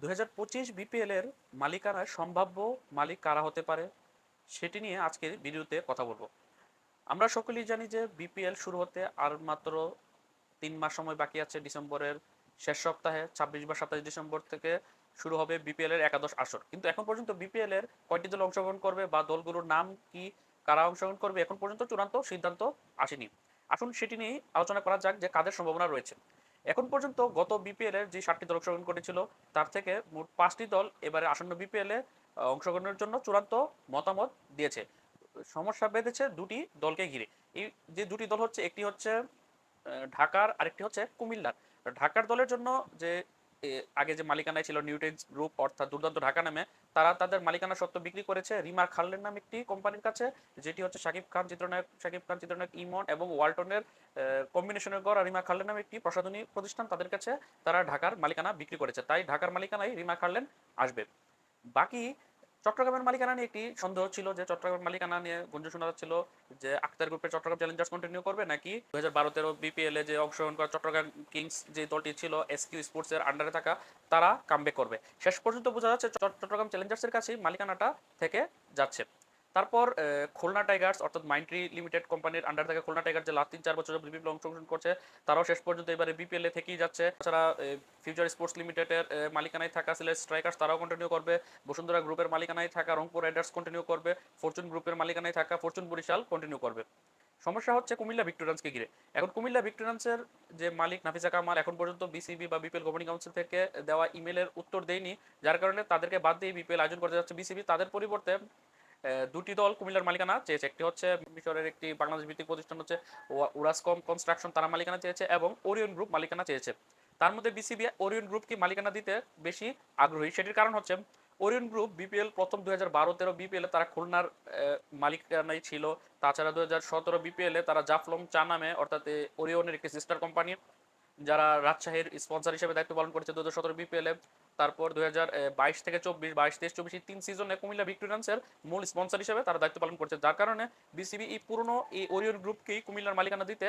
দু হাজার পঁচিশ বিপিএল এর মালিকানার সম্ভাব্য মালিক কারা হতে পারে, সেটি নিয়ে আজকের ভিডিওতে কথা বলব। আমরা সকলেই জানি যে বিপিএল শুরু হতে আর মাত্র তিন মাস সময় বাকি আছে ডিসেম্বরের শেষ সপ্তাহে, ছাব্বিশ বা সাতাশ ডিসেম্বর থেকে শুরু হবে বিপিএল এর একাদশ আসর। কিন্তু এখন পর্যন্ত বিপিএল এর কয়টি দল অংশগ্রহণ করবে বা দলগুলোর নাম কি, কারা অংশগ্রহণ করবে, এখন পর্যন্ত চূড়ান্ত সিদ্ধান্ত আসেনি। আসুন সেটি নিয়ে আলোচনা করা যাক যে কাদের সম্ভাবনা রয়েছে। এখন পর্যন্ত গত বিপিএল এর যে সাতটি দল অংশগ্রহণ করেছিল, তার থেকে মোট পাঁচটি দল এবারে আসন্ন বিপিএল এ অংশগ্রহণের জন্য চূড়ান্ত মতামত দিয়েছে। সমস্যা বেঁধেছে দুটি দলকে ঘিরে। এই যে দুটি দল হচ্ছে, একটি হচ্ছে ঢাকার, আরেকটি হচ্ছে কুমিল্লার। ঢাকার দলের জন্য যে আগে যে মালিকানায় ছিল নিউটেন্স গ্রুপ, অর্থাৎ দুর্দান্ত ঢাকা নামে, তারা তাদের মালিকানা সত্ত্ব বিক্রি করেছে রিমার খাল্লের নাম একটি কোম্পানির কাছে, যেটি হচ্ছে শাকিব খান চিত্রনায়ক, শাকিব খান চিত্রনায়ক ইমন এবং ওয়ালটনের কম্বিনেশনের গড় রিমা খাল্লের নামে একটি প্রসাধনী প্রতিষ্ঠান তাদের কাছে তারা ঢাকার মালিকানা বিক্রি করেছে। তাই ঢাকার মালিকানায় রিমা খাল্লেন আসবে। বাকি চট্টগ্রামের মালিকানা নিয়ে একটি সন্দেহ ছিল যে চট্টগ্রামের মালিকানা নিয়ে গুঞ্জন শোনা যাচ্ছিল যে আক্তার গ্রুপের চট্টগ্রাম চ্যালেঞ্জার্স কন্টিনিউ করবে নাকি? দু হাজার বিপিএল এ যে অংশগ্রহণ করা চট্টগ্রাম কিংস যে দলটি ছিল এসকিউ স্পোর্টস এর আন্ডারে থাকা, তারা কামব্যাক করবে। শেষ পর্যন্ত বোঝা যাচ্ছে চট- চট্টগ্রাম চ্যালেঞ্জার্সের কাছেই মালিকানাটা থেকে যাচ্ছে। তারপর খুলনা টাইগার্স, অর্থাৎ মাইন্ট্রি লিমিটেড কোম্পানির আন্ডার থেকে খুলনা টাইগার যে লাস্ট তিন, চার বছর বিপিএল অংশগ্রহণ করছে, তারাও শেষ পর্যন্ত এবারে বিপিএল এ থেকেই যাচ্ছে। তাছাড়া ফিউচার স্পোর্টস লিমিটেডের মালিকানায় থাকা সিলেট স্ট্রাইকার্স তারাও কন্টিনিউ করবে। বসুন্ধরা গ্রুপের মালিকানায় থাকা রংপুর রাইডার্স কন্টিনিউ করবে। ফরচুন গ্রুপের মালিকানায় থাকা ফরচুন বরিশাল কন্টিনিউ করবে। সমস্যা হচ্ছে কুমিল্লা ভিক্টোরিয়ান্সকে ঘিরে। এখন কুমিল্লা ভিক্টোরিয়ান্সের যে মালিক নাফিসা কামাল এখন পর্যন্ত বিসিবি বা বিপিএল গভর্নিং কাউন্সিল থেকে দেওয়া ইমেলের উত্তর দেয়নি, যার কারণে তাদেরকে বাদ দিয়ে বিপিএল আয়োজন করতে যাচ্ছে। বিসিবি তাদের পরিবর্তে দুটি দল কুমিল্লার মালিকানা চেয়েছে। একটি হচ্ছে মিশরের একটি বাংলাদেশ ভিত্তিক প্রতিষ্ঠান হচ্ছে উরাসকম কনস্ট্রাকশন, তারা মালিকানা চেয়েছে এবং ওরিয়ন গ্রুপ মালিকানা চেয়েছে। তার মধ্যে বিসিবি ওরিয়ন গ্রুপকে মালিকানা দিতে বেশি আগ্রহী? সেটির কারণ হচ্ছে ওরিয়ন গ্রুপ বিপিএল প্রথম দুই হাজার বারো তেরো বিপিএল তারা খুলনার মালিকানাই ছিল। তাছাড়া দুই হাজার সতেরো বিপিএল তারা জাফলং চা নামে, অর্থাৎ ওরিয়নের একটি সিস্টার কোম্পানি যারা রাজশাহীর স্পন্সর হিসেবে দায়িত্ব পালন করেছে দু হাজার সতেরো বিপিএল তারপর দুই হাজার বাইশ থেকে চব্বিশ, বাইশ, তেইশ, চব্বিশ, এই তিন সিজনে কুমিল্লা ভিক্টোরিয়ান্সের মূল স্পন্সর হিসেবে তারা দায়িত্ব পালন করছে। যার কারণে বিসিবি এই পুরনো, এই ওরিয়ন গ্রুপকেই কুমিল্লার মালিকানা দিতে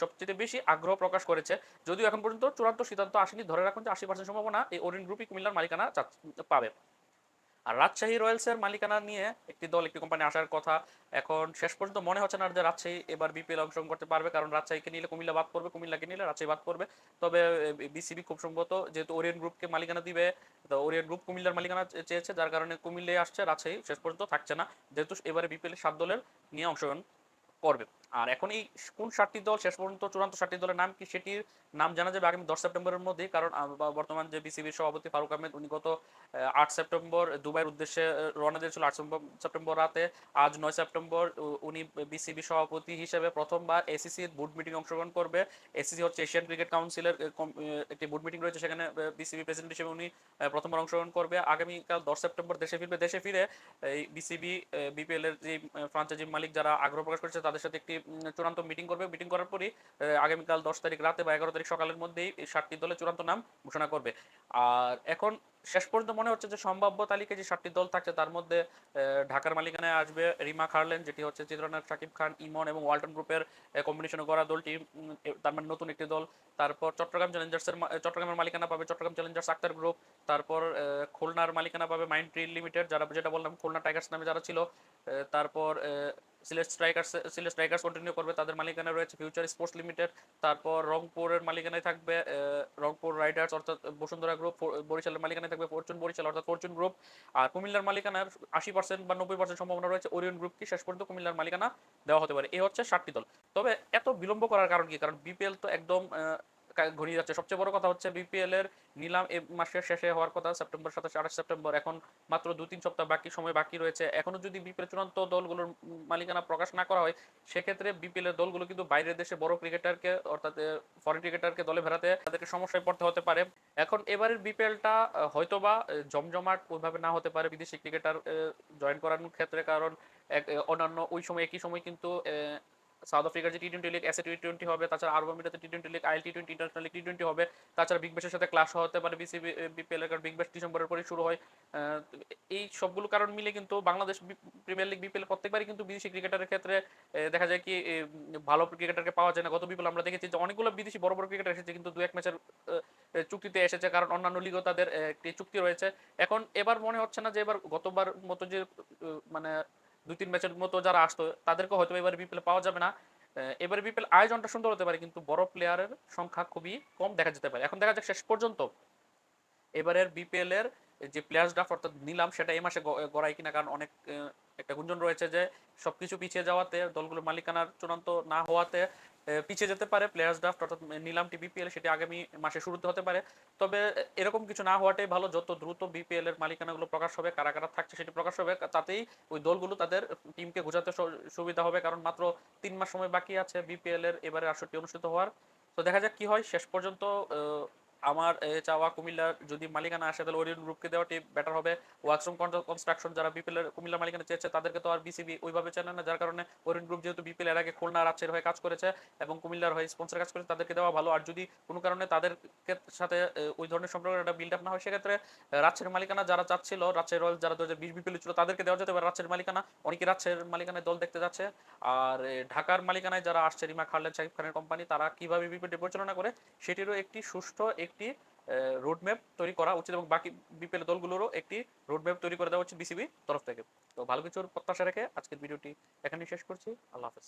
সবচেয়ে বেশি আগ্রহ প্রকাশ করেছে। যদিও এখন পর্যন্ত চূড়ান্ত সিদ্ধান্ত আসেনি, ধরে রাখুন যে আশি পার্সেন্ট সম্ভাবনা এই ওরিয়ন গ্রুপই কুমিল্লার মালিকানা পাবে। আর রাজশাহী রয়্যালসের মালিকানা নিয়ে একটি দল, একটি কোম্পানি আসার কথা এখন শেষ পর্যন্ত মনে হচ্ছে না যে রাজশাহী এবার বিপিএল অংশগ্রহণ করতে পারবে, কারণ রাজশাহীকে নিলে কুমিল্লা বাদ পড়বে, কুমিল্লাকে নিলে রাজশাহী বাদ পড়বে। তবে বিসিবি খুব সম্ভবত যেহেতু ওরিয়েন্ট গ্রুপকে মালিকানা দিবে, তো ওরিয়েন্ট গ্রুপ কুমিল্লার মালিকানা চেয়েছে, যার কারণে কুমিল্লায় আসছে, রাজশাহী শেষ পর্যন্ত থাকছে না, যেহেতু এবারে বিপিএল সাত দলের নিয়ে অংশগ্রহণ করবে। আর এখন এই কোন সাতটি দল শেষ পর্যন্ত চূড়ান্ত সাতটি দলের নাম কি সেটির নাম জানা যাবে আগামী দশ সেপ্টেম্বরের মধ্যেই? কারণ বর্তমান যে বিসিবির সভাপতি ফারুক আহমেদ, উনি গত আট সেপ্টেম্বর দুবাইয়ের উদ্দেশ্যে রওনা দিয়েছিল। আট সেপ্টেম্বর- রাতে, আজ নয় সেপ্টেম্বর উনি বিসিবি সভাপতি হিসেবে প্রথমবার এসিসির বুট মিটিং অংশগ্রহণ করবে। এসিসি হচ্ছে এশিয়ান ক্রিকেট কাউন্সিলের একটি বুট মিটিং রয়েছে। সেখানে বিসিবি প্রেসিডেন্ট হিসেবে উনি প্রথমবার অংশগ্রহণ করবে। আগামীকাল দশ সেপ্টেম্বর দেশে ফিরবে। দেশে ফিরে এই বিসিবি বিপিএল এর যে ফ্রাঞ্চাইজি মালিক যারা আগ্রহ প্রকাশ করেছে, তাদের সাথে একটি চূড়ান্ত মিটিং করবে। মিটিং করার পরই আগামীকাল দশ তারিখ রাতে বা এগারো তারিখ সকালের মধ্যেই এই সাতটি দলের চূড়ান্ত নাম ঘোষণা করবে। আর এখন শেষ পর্যন্ত মনে হচ্ছে যে সম্ভাব্য তালিকায় যে সাতটি দল থাকছে, তার মধ্যে ঢাকার মালিকানায় আসবে রিমা খার্লেন, যেটি হচ্ছে চিত্রনায়ক শাকিব খান, ইমন এবং ওয়ালটন গ্রুপের কম্বিনেশনে গড়া দলটি তার মানে নতুন একটি দল। তারপর চট্টগ্রাম চ্যালেঞ্জার্সের চট্টগ্রামের মালিকানা পাবে চট্টগ্রাম চ্যালেঞ্জার্স আক্তার গ্রুপ তারপর খুলনার মালিকানা পাবে মাইন্ড ট্রি লিমিটেড যারা যেটা বললাম, খুলনা টাইগার্স নামে যারা ছিল তারপর Sylhet strikers Sylhet strikers continue করবে, তাদের মালিকানা রয়েছে ফিউচার স্পোর্টস লিমিটেড তারপর রংপুরের মালিকানায় থাকবে রংপুর রাইডার্স অর্থাৎ বসুন্ধরা গ্রুপ বরিশালের মালিকানায় থাকবে ফরচুন বরিশাল অর্থাৎ ফরচুন গ্রুপ আর কুমিল্লার মালিকানার আশি পার্সেন্ট বা নব্বই পার্সেন্ট সম্ভাবনা রয়েছে ওরিয়ন গ্রুপকে শেষ পর্যন্ত কুমিল্লার মালিকানা দেওয়া হতে পারে। এই হচ্ছে সাতটি দল। তবে এত বিলম্ব করার কারণ কি? কারণ বিপিএল তো একদম ঘনিয়ে যাচ্ছে। সবচেয়ে বড় কথা হচ্ছে বিপিএল এর নিলাম এ মাসের শেষে হওয়ার কথা, সেপ্টেম্বর সাতাশ, আঠাশ সেপ্টেম্বর। এখন মাত্র দু তিন সপ্তাহ বাকি, সময় বাকি রয়েছে। এখনও যদি বিপিএল চূড়ান্ত দলগুলোর মালিকানা প্রকাশ না করা হয়, সেক্ষেত্রে বিপিএল এর দলগুলো কিন্তু বাইরের দেশে বড় ক্রিকেটারকে, অর্থাৎ ফরেন ক্রিকেটারকে দলে ভেড়াতে তাদেরকে সমস্যায় পড়তে হতে পারে। এখন এবারের বিপিএলটা হয়তোবা জমজমাট ওইভাবে না হতে পারে বিদেশি ক্রিকেটার জয়েন করানোর ক্ষেত্রে। কারণ অন্যান্য ওই সময়, একই সময় কিন্তু সাউথ আফ্রিকার যে T twenty league SA T twenty হবে, তাছাড়া আরব আমিরাতে T twenty league IL T twenty international T twenty হবে। তাছাড়া বিগ ব্যাশের সাথে ক্লাস হতে পারে বিসিবি বিপিএল এর বিগ ব্যাশ ডিসেম্বরের পরে শুরু হয়। এই সবগুলো কারণ মিলে কিন্তু বাংলাদেশ প্রিমিয়ার লিগ বিপিএল প্রত্যেকবারই কিন্তু বিদেশি ক্রিকেটারের ক্ষেত্রে দেখা যায় কি ভালো ক্রিকেটারকে পাওয়া যায় না। গত বিপিএল আমরা দেখেছি যে অনেকগুলো বিদেশি বড় বড় ক্রিকেটার এসেছে, কিন্তু দু এক ম্যাচের চুক্তিতে এসেছে, কারণ অন্যান্য লিগও তাদের একটি চুক্তি রয়েছে। এখন এবার মনে হচ্ছে না যে এবার গতবার মতো যে মানে দুই তিন ম্যাচের মতো যারা আসতো, তাদেরকে হয়তো এবার বিপিএল পাওয়া যাবে না। এবার বিপিএল আয়োজনটা সুন্দর হতে পারে, কিন্তু বড় প্লেয়ারের সংখ্যা খুবই কম দেখা যেতে পারে। এখন দেখা যাক শেষ পর্যন্ত। এবারের বিপিএল এর যে প্লেয়ার্স ড্রাফট অর্থাৎ নিলাম, সেটা এই মাসে গড়াই কিনা, কারণ অনেক একটা গুঞ্জন রয়েছে যে সবকিছু পিছিয়ে যাওয়াতে, দলগুলোর মালিকানার চূড়ান্ত না হওয়াতে পিছিয়ে যেতে পারে প্লেয়ার্স ড্রাফট অর্থাৎ নিলামটি বিপিএল সেটি আগামী মাসে শুরুতে হতে পারে। তবে এরকম কিছু না হওয়াটাই ভালো, যত দ্রুত বিপিএল এর মালিকানাগুলো প্রকাশ হবে, কারা কারা থাকছে সেটি প্রকাশ হবে তাতেই ওই দলগুলো তাদের টিমকে গোছাতে সুবিধা হবে, কারণ মাত্র তিন মাস সময় বাকি আছে বিপিএল এর, এবারে আসরটি অনুষ্ঠিত হওয়ার। তো দেখা যাক কি হয়, শেষ পর্যন্ত আমার চাওয়া কুমিল্লার যদি মালিকানা আসে, তাহলে ওরিয়ন গ্রুপকে দেওয়াটি বেটার হবে। ওয়ার্কসম কনস্ট্রাকশন যারা বিপিএল কুমিল্লা মালিকানা চেয়েছে, তাদেরকে তো আর বিসিবি ওইভাবে চেনে না, যার কারণে ওরিয়ন গ্রুপ যেহেতু বিপিএল এর আগে খুলনা রাজশাহীর হয়ে কাজ করেছে এবং কুমিল্লার হয়ে স্পন্সর কাজ করেছে, তাদেরকে দেওয়া ভালো। আর যদি কোনো কারণে তাদেরকে সাথে ওই ধরনের সম্পর্কের একটা বিল্ড আপ না হয়, সেক্ষেত্রে রাজশাহীর মালিকানা যারা চাচ্ছিল রাজশাহী রয়্যাল যারা দু হাজার বিশ বিপিএল ছিল, তাদেরকে দেওয়া যেতে পারে রাজশাহীর মালিকানা। অনেকে রাজশাহীর মালিকানায় দল দেখতে যাচ্ছে। আর ঢাকার মালিকানায় যারা আসছে, রিমা খালেদ সাহিব খানের কোম্পানি তারা কীভাবে বিপিএল পরিচালনা করে, সেটিরও একটি সুষ্ঠু একটি রোডম্যাপ তৈরি করা উচিত এবং বাকি বিপিএল দলগুলোরও একটি রোডম্যাপ তৈরি করে দেওয়া উচিত বিসিবি তরফ থেকে। তো ভালো কিছুর প্রত্যাশা রেখে আজকের ভিডিওটি এখানেই শেষ করছি। আল্লাহ হাফেজ।